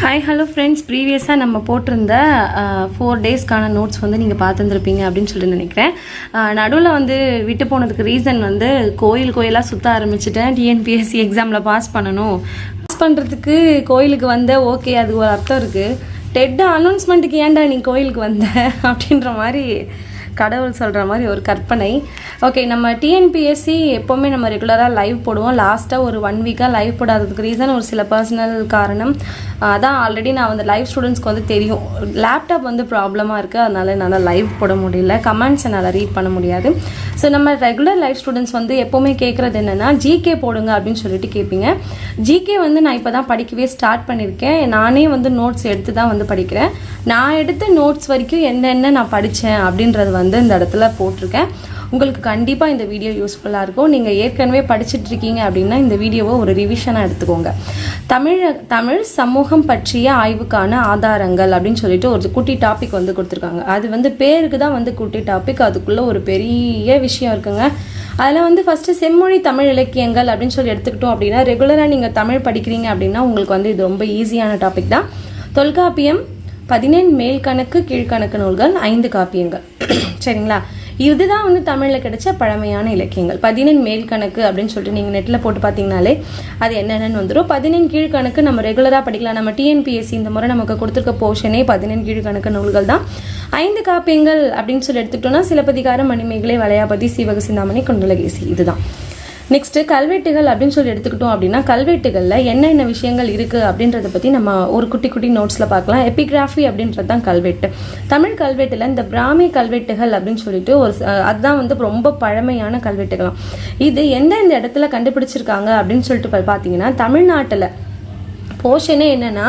Hi hello friends ப்ரீவியஸாக நம்ம போட்டிருந்த ஃபோர் டேஸ்க்கான நோட்ஸ் வந்து நீங்கள் பார்த்துருந்துருப்பீங்க அப்படின்னு சொல்லி நினைக்கிறேன். நடுவில் வந்து விட்டு போனதுக்கு ரீசன் வந்து கோயில் கோயிலாக சுற்ற ஆரம்பிச்சிட்டேன். டிஎன்பிஎஸ்சி எக்ஸாமில் பாஸ் பண்ணணும். பாஸ் பண்ணுறதுக்கு கோயிலுக்கு வந்த ஓகே அது ஒரு அர்த்தம் இருக்குது டெட் அனௌன்ஸ்மெண்ட்டுக்கு ஏன்டா நீ கோயிலுக்கு வந்த? அப்படின்ற மாதிரி கடவுள் சொல்கிற மாதிரி ஒரு கற்பனை. ஓகே நம்ம டிஎன்பிஎஸ்சி எப்போவுமே நம்ம ரெகுலராக லைவ் போடுவோம். லாஸ்ட்டாக ஒரு ஒன் வீக்காக லைவ் போடாததுக்கு ரீசன் ஒரு சில பர்சனல் காரணம். அதான் ஆல்ரெடி நான் வந்து லைவ் ஸ்டூடெண்ட்ஸ்க்கு வந்து தெரியும். லேப்டாப் வந்து ப்ராப்ளமாக இருக்குது அதனால என்னால் லைவ் போட முடியல. கமெண்ட்ஸ் என்னால் ரீட் பண்ண முடியாது. ஸோ நம்ம ரெகுலர் லைவ் ஸ்டூடெண்ட்ஸ் வந்து எப்போவுமே கேட்குறது என்னென்னா ஜிகே போடுங்க அப்படின்னு சொல்லிட்டு கேட்பீங்க ஜிகே வந்து நான் இப்போ தான் படிக்கவே ஸ்டார்ட் பண்ணியிருக்கேன் நானே வந்து நோட்ஸ் எடுத்து தான் வந்து படிக்கிறேன். நான் எடுத்த நோட்ஸ் வரைக்கும் என்னென்ன நான் படித்தேன் அப்படின்றது வந்து வந்து இந்த இடத்துல போட்டிருக்கேன். உங்களுக்கு கண்டிப்பாக இந்த வீடியோ யூஸ்ஃபுல்லாக இருக்கும். நீங்கள் ஏற்கனவே படிச்சுட்டு இருக்கீங்க அப்படின்னா இந்த வீடியோவை ஒரு ரிவிஷனாக எடுத்துக்கோங்க. தமிழ் தமிழ் சமூகம் பற்றிய ஆய்வுக்கான ஆதாரங்கள் அப்படின்னு சொல்லிட்டு ஒரு குட்டி டாபிக் வந்து கொடுத்துருக்காங்க. அது வந்து பேருக்கு தான் வந்து குட்டி டாபிக் அதுக்குள்ளே ஒரு பெரிய விஷயம் இருக்குங்க. அதில் வந்து ஃபஸ்ட்டு செம்மொழி தமிழ் இலக்கியங்கள் அப்படின்னு சொல்லி எடுத்துக்கிட்டோம் அப்படின்னா ரெகுலராக நீங்கள் தமிழ் படிக்கிறீங்க அப்படின்னா உங்களுக்கு வந்து இது ரொம்ப ஈஸியான டாபிக் தான். தொல்காப்பியம் பதினேழு மேல் கணக்கு கீழ்கணக்கு நூல்கள் ஐந்து காப்பியங்கள். சரிங்களா? இதுதான் வந்து தமிழில் கிடைச்ச பழமையான இலக்கியங்கள். பதினெண் மேல் கணக்கு அப்படின்னு சொல்லிட்டு நீங்கள் நெட்டில் போட்டு பார்த்தீங்கனாலே அது என்னென்னு வந்துடும் பதினெண் கீழ்கணக்கு நம்ம ரெகுலராக படிக்கலாம். நம்ம டிஎன்பிஎஸ்சி இந்த முறை நமக்கு கொடுத்துருக்க போர்ஷனே பதினெண் கீழ்கணக்கு நூல்கள் தான். ஐந்து காப்பியங்கள் அப்படின்னு சொல்லி எடுத்துக்கிட்டோம்னா சிலப்பதிகாரம் மணிமேகலை வளையாபதி சிவக சிந்தாமணி குண்டலகேசி. இதுதான். நெக்ஸ்ட்டு கல்வெட்டுகள் அப்படின்னு சொல்லி எடுத்துக்கிட்டோம் அப்படின்னா கல்வெட்டுகளில் என்னென்ன விஷயங்கள் இருக்குது அப்படின்றத பற்றி நம்ம ஒரு குட்டி குட்டி நோட்ஸில் பார்க்கலாம். எபிகிராஃபி அப்படின்றது தான் கல்வெட்டு. தமிழ் கல்வெட்டில் இந்த பிராமி கல்வெட்டுகள் அப்படின்னு சொல்லிட்டு ஒரு அதுதான் வந்து ரொம்ப பழமையான கல்வெட்டுகளாம் இது எந்தெந்த இடத்துல கண்டுபிடிச்சிருக்காங்க அப்படின்னு சொல்லிட்டு பார்த்தீங்கன்னா தமிழ்நாட்டில் போர்ஷனே என்னென்னா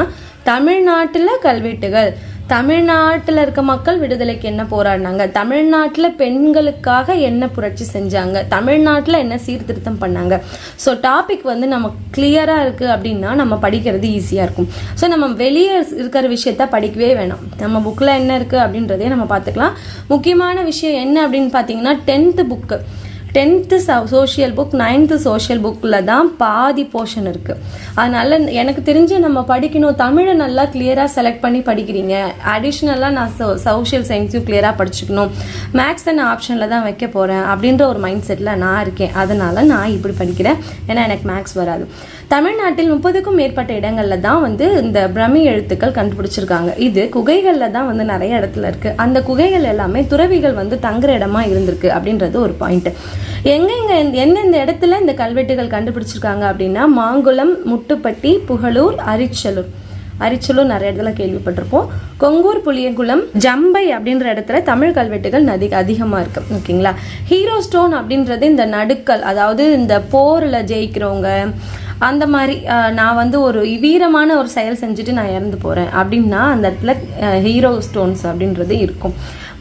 தமிழ்நாட்டில் கல்வெட்டுகள். தமிழ்நாட்டில் இருக்க மக்கள் விடுதலைக்கு என்ன போராடினாங்க? தமிழ்நாட்டில் பெண்களுக்காக என்ன புரட்சி செஞ்சாங்க? தமிழ்நாட்டில் என்ன சீர்திருத்தம் பண்ணாங்க? ஸோ டாபிக் வந்து நம்ம கிளியராக இருக்குது அப்படின்னா நம்ம படிக்கிறது ஈஸியாக இருக்கும். ஸோ நம்ம வெளியே இருக்கிற விஷயத்த படிக்கவே வேணாம். நம்ம புக்கில் என்ன இருக்குது அப்படின்றதே நம்ம பார்த்துக்கலாம். முக்கியமான விஷயம் என்ன அப்படின்னு பார்த்தீங்கன்னா tenth book tenth social book ninth social புக்கில் தான் பாதி போர்ஷன் இருக்குது அதனால் எனக்கு தெரிஞ்சு நம்ம படிக்கணும். தமிழை நல்லா கிளியராக செலக்ட் பண்ணி படிக்கிறீங்க. அடிஷ்னலாக நான் சோ சோஷியல் சயின்ஸையும் கிளியராக படிச்சுக்கணும். மேக்ஸை நான் ஆப்ஷனில் தான் வைக்க போகிறேன் அப்படின்ற ஒரு மைண்ட் செட்டில் நான் இருக்கேன். அதனால் நான் இப்படி படிக்கிறேன். ஏன்னா எனக்கு மேக்ஸ் வராது. தமிழ்நாட்டில் முப்பதுக்கும் மேற்பட்ட இடங்களில் தான் வந்து இந்த பிரமி எழுத்துக்கள் கண்டுபிடிச்சிருக்காங்க. இது குகைகளில் தான் வந்து நிறைய இடத்துல இருக்குது அந்த குகைகள் எல்லாமே துறவிகள் வந்து தங்குற இடமா இருந்திருக்கு அப்படின்றது ஒரு பாயிண்ட் எங்கெங்க எந்தெந்த இடத்துல இந்த கல்வெட்டுகள் கண்டுபிடிச்சிருக்காங்க அப்படின்னா மாங்குளம் முட்டுப்பட்டி புகழூர் அரிச்சலூர். அரிச்சலூர் நிறைய இடத்துல கேள்விப்பட்டிருப்போம். கொங்கூர் புளியங்குளம் ஜம்பை அப்படின்ற இடத்துல தமிழ் கல்வெட்டுகள் நதி அதிகமாக இருக்கு. ஓகேங்களா? ஹீரோ ஸ்டோன் அப்படின்றது இந்த நடுக்கல் அதாவது இந்த போரில் ஜெயிக்கிறவங்க அந்த மாதிரி நான் வந்து ஒரு வீரமான ஒரு செயல் செஞ்சுட்டு நான் இறந்து போகிறேன் அப்படின்னா அந்த இடத்துல ஹீரோ ஸ்டோன்ஸ் அப்படின்றது இருக்கும்.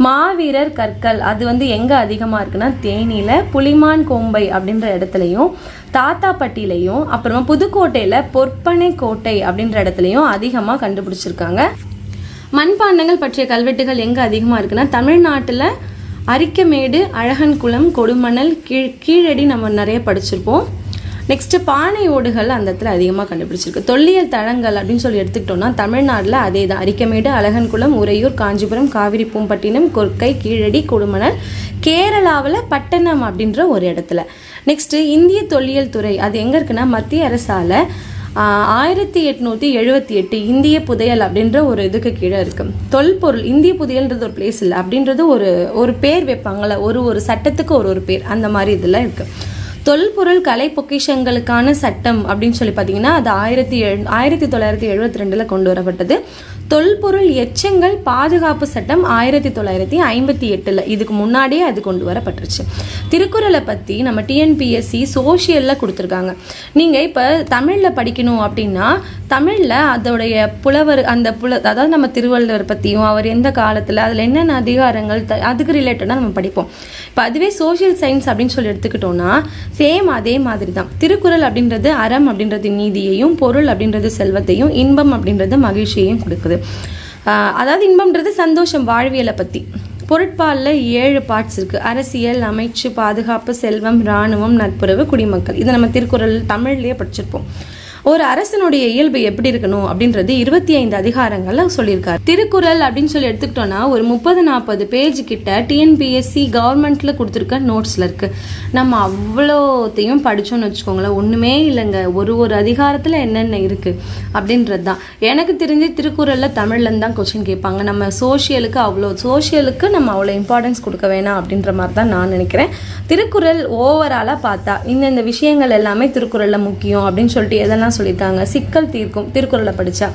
மாவீரர் கற்கள் அது வந்து எங்கே அதிகமாக இருக்குன்னா தேனியில் புலிமான் கோம்பை அப்படின்ற இடத்துலையும் தாத்தாப்பட்டியிலையும் அப்புறமா புதுக்கோட்டையில் பொற்பனை கோட்டை அப்படின்ற இடத்துலையும் அதிகமாக கண்டுபிடிச்சிருக்காங்க. மண்பாண்டங்கள் பற்றிய கல்வெட்டுகள் எங்கே அதிகமாக இருக்குன்னா தமிழ்நாட்டில் அரிக்கமேடு அழகன்குளம் கொடுமணல் கீழ் கீழடி நம்ம நிறைய படிச்சிருப்போம். நெக்ஸ்ட்டு பானை ஓடுகள் அந்த இடத்துல அதிகமாக கண்டுபிடிச்சிருக்கு. தொல்லியல் தளங்கள் அப்படின்னு சொல்லி எடுத்துக்கிட்டோம்னா தமிழ்நாட்டில் அதே தான். அரிக்கமேடு அழகன்குளம் உறையூர் காஞ்சிபுரம் காவிரி பூம்பட்டினம் கொற்கை கீழடி கொடுமணல் கேரளாவில் பட்டணம் அப்படின்ற ஒரு இடத்துல. நெக்ஸ்ட்டு இந்திய தொல்லியல் துறை அது எங்கே இருக்குன்னா மத்திய அரசால் ஆயிரத்தி எட்நூற்றி எழுபத்தி எட்டு இந்திய புதையல் அப்படின்ற ஒரு இதுக்கு கீழே இருக்குது தொல்பொருள் இந்திய புதையல்ன்றது ஒரு பிளேஸ் இல்லை அப்படின்றது ஒரு ஒரு பேர் வைப்பாங்கள்ல ஒரு ஒரு சட்டத்துக்கு ஒரு ஒரு பேர். அந்த மாதிரி இதெல்லாம் இருக்குது தொல்பொருள் கலை பொக்கிஷங்களுக்கான சட்டம் அப்படின்னு சொல்லி பார்த்தீங்கன்னா அது ஆயிரத்தி எழு ஆயிரத்தி தொள்ளாயிரத்தி எழுபத்தி ரெண்டில் கொண்டு வரப்பட்டது. தொல்பொருள் எச்சங்கள் பாதுகாப்பு சட்டம் ஆயிரத்தி தொள்ளாயிரத்தி ஐம்பத்தி எட்டில் இதுக்கு முன்னாடியே அது கொண்டு வரப்பட்டுருச்சு. திருக்குறளை பற்றி நம்ம டிஎன்பிஎஸ்சி சோஷியலில் கொடுத்துருக்காங்க. நீங்கள் இப்போ தமிழில் படிக்கணும் அப்படின்னா தமிழில் அதோடைய புலவர் அந்த புல அதாவது நம்ம திருவள்ளுவர் பற்றியும் அவர் எந்த காலத்தில் அதில் என்னென்ன அதிகாரங்கள் த- அதுக்கு ரிலேட்டடாக நம்ம படிப்போம். இப்போ அதுவே சோஷியல் சயின்ஸ் அப்படின்னு சொல்லி எடுத்துக்கிட்டோம்னா சேம் அதே மாதிரி தான் திருக்குறள் அப்படின்றது அறம் அப்படின்றது நீதியையும் பொருள் அப்படின்றது செல்வத்தையும் இன்பம் அப்படின்றது மகிழ்ச்சியையும் கொடுக்குது. அதாவது இன்பம்ன்றது சந்தோஷம் வாழ்வியலை பற்றி பொருட்பாலில் ஏழு பார்ட்ஸ் இருக்குது அரசியல் அமைச்சு பாதுகாப்பு செல்வம் இராணுவம் நட்புறவு குடிமக்கள். இதை நம்ம திருக்குறள் தமிழ்லேயே படிச்சிருப்போம். ஒரு அரசனுடைய இயல்பு எப்படி இருக்கணும் அப்படின்றது இருபத்தி ஐந்து அதிகாரங்கள்ல சொல்லியிருக்காரு. திருக்குறள் அப்படின்னு சொல்லி எடுத்துக்கிட்டோம்னா ஒரு முப்பது நாற்பது பேஜ் கிட்ட டிஎன்பிஎஸ்சி கவர்மெண்ட்ல கொடுத்துருக்க நோட்ஸ்ல இருக்கு. நம்ம அவ்வளோத்தையும் படிச்சோம்னு வச்சுக்கோங்களேன். ஒண்ணுமே இல்லைங்க. ஒரு ஒரு அதிகாரத்துல என்னென்ன இருக்கு அப்படின்றது தான் எனக்கு தெரிஞ்சு திருக்குறள்ல தமிழ்ல தான் கொஸ்டின் கேட்பாங்க. நம்ம சோஷியலுக்கு அவ்வளோ சோஷியலுக்கு நம்ம அவ்வளோ இம்பார்ட்டன்ஸ் கொடுக்க வேணாம் அப்படின்ற மாதிரி தான் நான் நினைக்கிறேன். திருக்குறள் ஓவராலாக பார்த்தா இந்தந்த விஷயங்கள் எல்லாமே திருக்குறளில் முக்கியம் அப்படின்னு சொல்லிட்டு எதெல்லாம் சொல்லியிருக்காங்க. சிக்கல் தீர்க்கும் திருக்குறளை படித்தா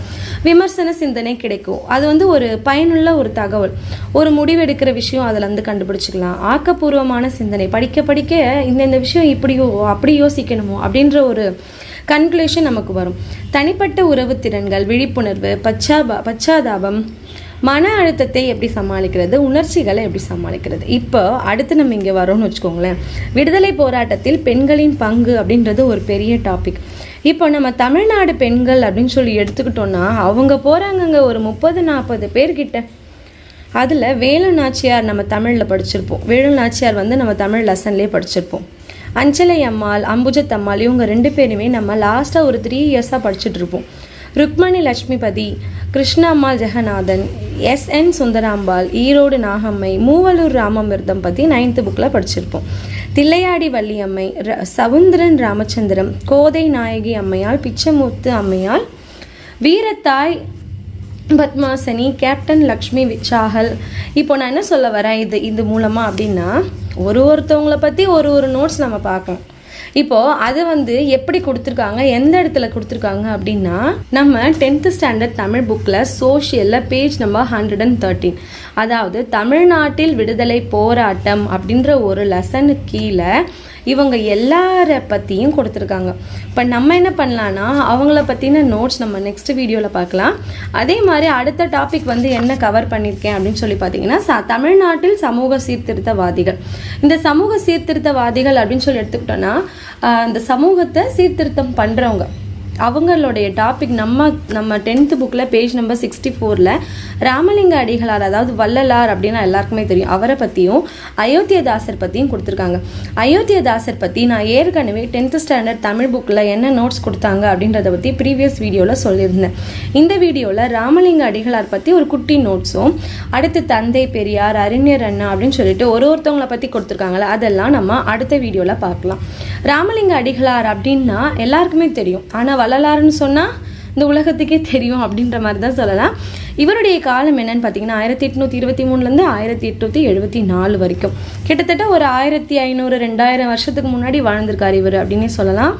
விமர்சன சிந்தனை கிடைக்கும். அது வந்து ஒரு பயனுள்ள ஒரு தகவல். ஒரு முடிவெடுக்கிற விஷயம் அதில் வந்து கண்டுபிடிச்சிக்கலாம். ஆக்கப்பூர்வமான சிந்தனை. படிக்க படிக்க இந்தந்த விஷயம் இப்படியோ அப்படி யோசிக்கணுமோ அப்படின்ற ஒரு கன்க்ளூஷன் நமக்கு வரும். தனிப்பட்ட உறவு திறன்கள் விழிப்புணர்வு பச்சாபா பச்சாதாபம் மன அழுத்தத்தை எப்படி சமாளிக்கிறது உணர்ச்சிகளை எப்படி சமாளிக்கிறது. இப்போ அடுத்து நம்ம இங்கே வரோம்னு வச்சுக்கோங்களேன். விடுதலை போராட்டத்தில் பெண்களின் பங்கு அப்படின்றது ஒரு பெரிய டாபிக் இப்போ நம்ம தமிழ்நாடு பெண்கள் அப்படின்னு சொல்லி எடுத்துக்கிட்டோம்னா அவங்க போகிறாங்கங்க ஒரு முப்பது நாற்பது பேர்கிட்ட. அதில் வேலு நாச்சியார் நம்ம தமிழில் படிச்சிருப்போம். வேலு நாச்சியார் வந்து நம்ம தமிழ் லெசன்லேயே படிச்சிருப்போம். அஞ்சலை அம்மாள் அம்புஜத் அம்மாள் இவங்க ரெண்டு பேருமே நம்ம லாஸ்ட்டாக ஒரு த்ரீ இயர்ஸாக படிச்சுட்ருப்போம் ருக்மணி லட்சுமிபதி கிருஷ்ணம்மாள் ஜெகநாதன் எஸ் என் சுந்தராம்பாள் ஈரோடு நாகம்மை மூவலூர் ராமமிர்தம் பற்றி நைன்த்து புக்கில் படிச்சிருப்போம். தில்லையாடி வள்ளியம்மை ர சவுந்தரன் ராமச்சந்திரம் கோதை நாயகி அம்மையால் பிச்சைமுத்து அம்மையால் வீரத்தாய் பத்மாசனி கேப்டன் லக்ஷ்மி விச்சாகல். இப்போ நான் என்ன சொல்ல வரேன் இது இது மூலமாக அப்படின்னா ஒரு ஒருத்தவங்களை பற்றி ஒரு ஒரு நோட்ஸ் நம்ம பார்க்கலாம் இப்போ அது வந்து எப்படி கொடுத்துருக்காங்க எந்த இடத்துல கொடுத்துருக்காங்க அப்படின்னா நம்ம டென்த்து ஸ்டாண்டர்ட் தமிழ் புக்கில் சோஷியலில் page number hundred and thirteen அதாவது தமிழ்நாட்டில் விடுதலை போராட்டம் அப்படின்ற ஒரு லெசனுக்கு கீழே இவங்க எல்லார பற்றியும் கொடுத்துருக்காங்க. இப்போ நம்ம என்ன பண்ணலான்னா அவங்கள பற்றின நோட்ஸ் நம்ம நெக்ஸ்ட் வீடியோவில் பார்க்கலாம். அதே மாதிரி அடுத்த டாபிக் வந்து என்ன கவர் பண்ணியிருக்கேன் அப்படின்னு சொல்லி பார்த்தீங்கன்னா ச தமிழ்நாட்டில் சமூக சீர்திருத்தவாதிகள். இந்த சமூக சீர்திருத்தவாதிகள் அப்படின்னு சொல்லி எடுத்துக்கிட்டோன்னா இந்த சமூகத்தை சீர்திருத்தம் பண்ணுறவங்க அவங்களுடைய டாபிக் நம்ம நம்ம டென்த்து புக்கில் பேஜ் நம்பர் சிக்ஸ்டி ஃபோரில் ராமலிங்க அடிகளார் அதாவது வள்ளலார் அப்படின்னா எல்லாருக்குமே தெரியும். அவரை பற்றியும் அயோத்தியதாசர் பற்றியும் கொடுத்துருக்காங்க. அயோத்தியதாசர் பற்றி நான் ஏற்கனவே டென்த்து ஸ்டாண்டர்ட் தமிழ் புக்கில் என்ன நோட்ஸ் கொடுத்தாங்க அப்படின்றத பற்றி ப்ரீவியஸ் வீடியோவில் சொல்லியிருந்தேன். இந்த வீடியோவில் ராமலிங்க அடிகளார் பற்றி ஒரு குட்டி நோட்ஸும் அடுத்து தந்தை பெரியார் அறிஞர் அண்ணா அப்படின்னு சொல்லிட்டு ஒரு ஒருத்தவங்களை பற்றி கொடுத்துருக்காங்களே அதெல்லாம் நம்ம அடுத்த வீடியோவில் பார்க்கலாம். ராமலிங்க அடிகளார் அப்படின்னா எல்லாருக்குமே தெரியும். ஆனால் வள்ளலார்னு சொன்னால் இந்த உலகத்துக்கே தெரியும் அப்படின்ற மாதிரி தான் சொல்லலாம். இவருடைய காலம் என்னன்னு பார்த்தீங்கன்னா ஆயிரத்தி எட்நூற்றி இருபத்தி மூணுலேருந்து ஆயிரத்தி எட்நூற்றி எழுபத்தி நாலு வரைக்கும். கிட்டத்தட்ட ஒரு ஆயிரத்தி ஐநூறு ரெண்டாயிரம் வருஷத்துக்கு முன்னாடி வாழ்ந்திருக்கார் இவர் அப்படின்னே சொல்லலாம்.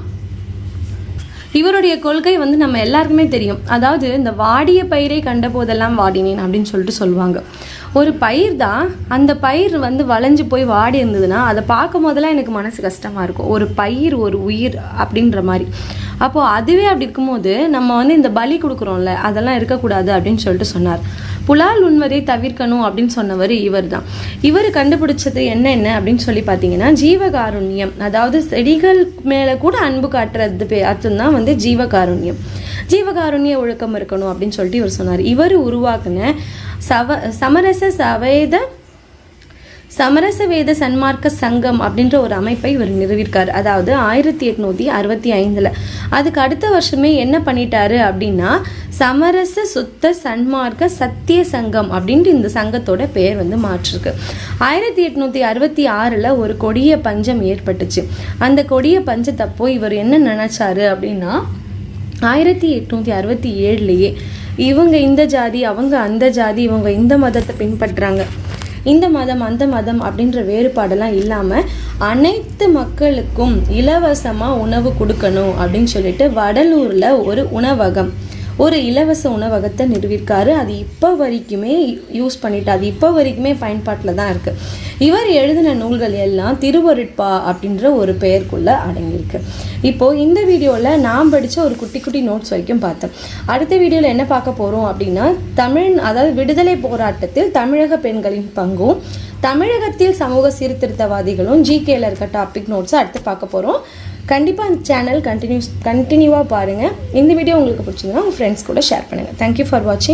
இவருடைய கொள்கை வந்து நம்ம எல்லாருக்குமே தெரியும். அதாவது இந்த வாடிய பயிரை கண்ட போதெல்லாம் வாடினேன் அப்படின்னு சொல்லிட்டு சொல்லுவாங்க. ஒரு பயிர் தான் அந்த பயிர் வந்து வளைஞ்சு போய் வாடி இருந்ததுன்னா அதை பார்க்கும் போதெல்லாம் எனக்கு மனசு கஷ்டமாக இருக்கும். ஒரு பயிர் ஒரு உயிர் அப்படின்ற மாதிரி. அப்போது அதுவே அப்படி இருக்கும்போது நம்ம வந்து இந்த பலி கொடுக்குறோம்ல அதெல்லாம் இருக்கக்கூடாது அப்படின்னு சொல்லிட்டு சொன்னார். புலால் உண்வதை தவிர்க்கணும் அப்படின்னு சொன்னவர் இவர் தான் இவர் கண்டுபிடிச்சது என்னென்ன அப்படின்னு சொல்லி பார்த்தீங்கன்னா ஜீவகாருண்யம். அதாவது செடிகள் மேலே கூட அன்பு காட்டுறது பே அதுதான் வந்து ஜீவகாருண்யம். ஜீவகாருண்ய ஒழுக்கம் இருக்கணும் அப்படின்னு சொல்லிட்டு இவர் சொன்னார். இவர் உருவாக்குன சவ சமரச சவேத சமரச வேத சன்மார்க்க சங்கம் அப்படின்ற ஒரு அமைப்பை இவர் நிறுவிருக்கார் அதாவது ஆயிரத்தி எட்நூத்தி அறுபத்தி ஐந்துல. அதுக்கு அடுத்த வருஷமே என்ன பண்ணிட்டாரு அப்படின்னா சமரச சுத்த சன்மார்க்க சத்திய சங்கம் அப்படின்ட்டு இந்த சங்கத்தோட பெயர் வந்து மாற்றிருக்கு. ஆயிரத்தி எட்நூத்தி அறுபத்தி ஆறுல ஒரு கொடிய பஞ்சம் ஏற்பட்டுச்சு. அந்த கொடிய பஞ்சத்தப்போ இவர் என்ன நினைச்சாரு அப்படின்னா ஆயிரத்தி எட்நூற்றி அறுபத்தி ஏழுலேயே இவங்க இந்த ஜாதி அவங்க அந்த ஜாதி இவங்க இந்த மதத்தை பின்பற்றுறாங்க. இந்த மதம் அந்த மதம் அப்படின்ற வேறுபாடெல்லாம் இல்லாமல் அனைத்து மக்களுக்கும் இலவசமாக உணவு கொடுக்கணும் அப்படின்னு சொல்லிட்டு வடலூரில் ஒரு உணவகம். ஒரு இலவச உணவகத்தை நிறுவிருக்காரு. அது இப்போ வரைக்குமே யூஸ் பண்ணிட்டு அது இப்போ வரைக்குமே பயன்பாட்டில் தான் இருக்குது இவர் எழுதின நூல்கள் எல்லாம் திருவருட்பா அப்படின்ற ஒரு பெயருக்குள்ளே அடங்கியிருக்கு. இப்போது இந்த வீடியோவில் நான் படித்த ஒரு குட்டி குட்டி நோட்ஸ் வரைக்கும் பார்த்தேன். அடுத்த வீடியோவில் என்ன பார்க்க போகிறோம் அப்படின்னா தமிழ் அதாவது விடுதலை போராட்டத்தில் தமிழக பெண்களின் பங்கும் தமிழகத்தில் சமூக சீர்திருத்தவாதிகளும் ஜிகேல இருக்க டாபிக் நோட்ஸை அடுத்து பார்க்க போகிறோம் கண்டிப்பாக அந்த சேனல் கண்டினியூஸ் கண்டினியூவாக பாருங்கள் இந்த வீடியோ உங்களுக்கு பிடிச்சிங்கன்னா உங்கள் ஃப்ரெண்ட்ஸ் கூட ஷேர் பண்ணுங்கள் தேங்க்யூ ஃபார் வாட்சிங்